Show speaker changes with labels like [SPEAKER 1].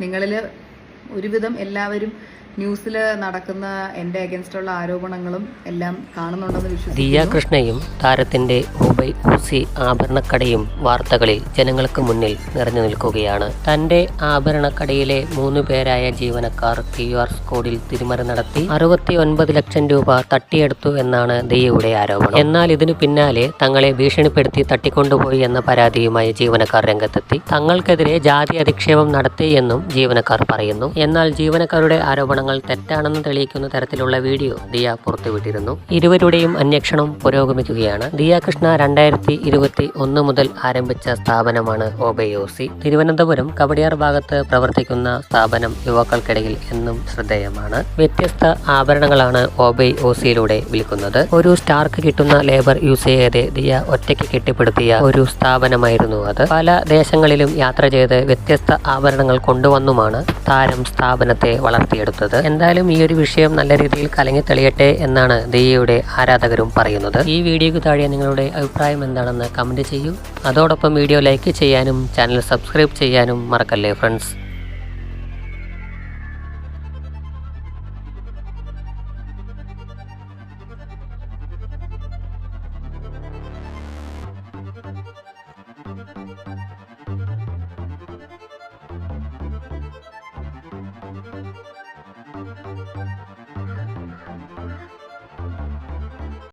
[SPEAKER 1] നിങ്ങളിൽ ഒരുവിധം എല്ലാവരും ന്യൂസിൽ നടക്കുന്ന എന്റെ അഗൻസ്റ്റുള്ള ആരോപണങ്ങളും എല്ലാം കാണുന്നുണ്ടെന്ന്
[SPEAKER 2] ദിയ കൃഷ്ണയും താരത്തിന്റെ ഒബൈ ഊസി ആഭരണക്കടയും വാർത്തകളിൽ ജനങ്ങൾക്ക് മുന്നിൽ നിറഞ്ഞു നിൽക്കുകയാണ്. തന്റെ ആഭരണക്കടയിലെ മൂന്ന് പേരായ ജീവനക്കാർ ക്യു ആർ സ്കോഡിൽ തിരിമറി നടത്തി അറുപത്തി ഒൻപത് ലക്ഷം രൂപ തട്ടിയെടുത്തു എന്നാണ് ദിയയുടെ ആരോപണം. എന്നാൽ ഇതിനു പിന്നാലെ തങ്ങളെ ഭീഷണിപ്പെടുത്തി തട്ടിക്കൊണ്ടുപോയി എന്ന പരാതിയുമായി ജീവനക്കാർ രംഗത്തെത്തി. തങ്ങൾക്കെതിരെ ജാതി അധിക്ഷേപം നടത്തി എന്നും ജീവനക്കാർ പറയുന്നു. എന്നാൽ ജീവനക്കാരുടെ ആരോപണങ്ങൾ തെറ്റാണെന്ന് തെളിയിക്കുന്ന തരത്തിലുള്ള വീഡിയോ ദിയ പുറത്തുവിട്ടിരുന്നു. ഇരുവരുടെയും അന്വേഷണം പുരോഗമിക്കുകയാണ്. ദിയ കൃഷ്ണ രണ്ടായിരത്തി ഇരുപത്തി ഒന്ന് മുതൽ ആരംഭിച്ച സ്ഥാപനമാണ് ഒബയോസി തിരുവനന്തപുരം കവടിയാർ ഭാഗത്ത് പ്രവർത്തിക്കുന്ന സ്ഥാപനം യുവാക്കൾക്കിടയിൽ എന്നും ശ്രദ്ധേയമാണ്. വ്യത്യസ്ത ആഭരണങ്ങളാണ് ഒബൈ ഓസിയിലൂടെ വിൽക്കുന്നത്. ഒരു സ്റ്റാർക്ക് കിട്ടുന്ന ലേബർ യൂസ് ചെയ്യാതെ ദിയ ഒറ്റയ്ക്ക് കെട്ടിപ്പടുത്തിയ ഒരു സ്ഥാപനമായിരുന്നു അത്. പല ദേശങ്ങളിലും യാത്ര ചെയ്ത് വ്യത്യസ്ത ആഭരണങ്ങൾ കൊണ്ടുവന്നുമാണ് താരം സ്ഥാപനത്തെ വളർത്തിയെടുത്തത്. എന്തായാലും ഈ ഒരു വിഷയം നല്ല രീതിയിൽ കലങ്ങി തെളിയട്ടെ എന്നാണ് ദിയയുടെ ആരാധകരും പറയുന്നത്. ഈ വീഡിയോയ്ക്ക് താഴെ നിങ്ങളുടെ അഭിപ്രായം എന്താണെന്ന് കമന്റ് ചെയ്യൂ. അതോടൊപ്പം വീഡിയോ ലൈക്ക് ചെയ്യാനും ചാനൽ സബ്സ്ക്രൈബ് ചെയ്യാനും മറക്കല്ലേ ഫ്രണ്ട്സ്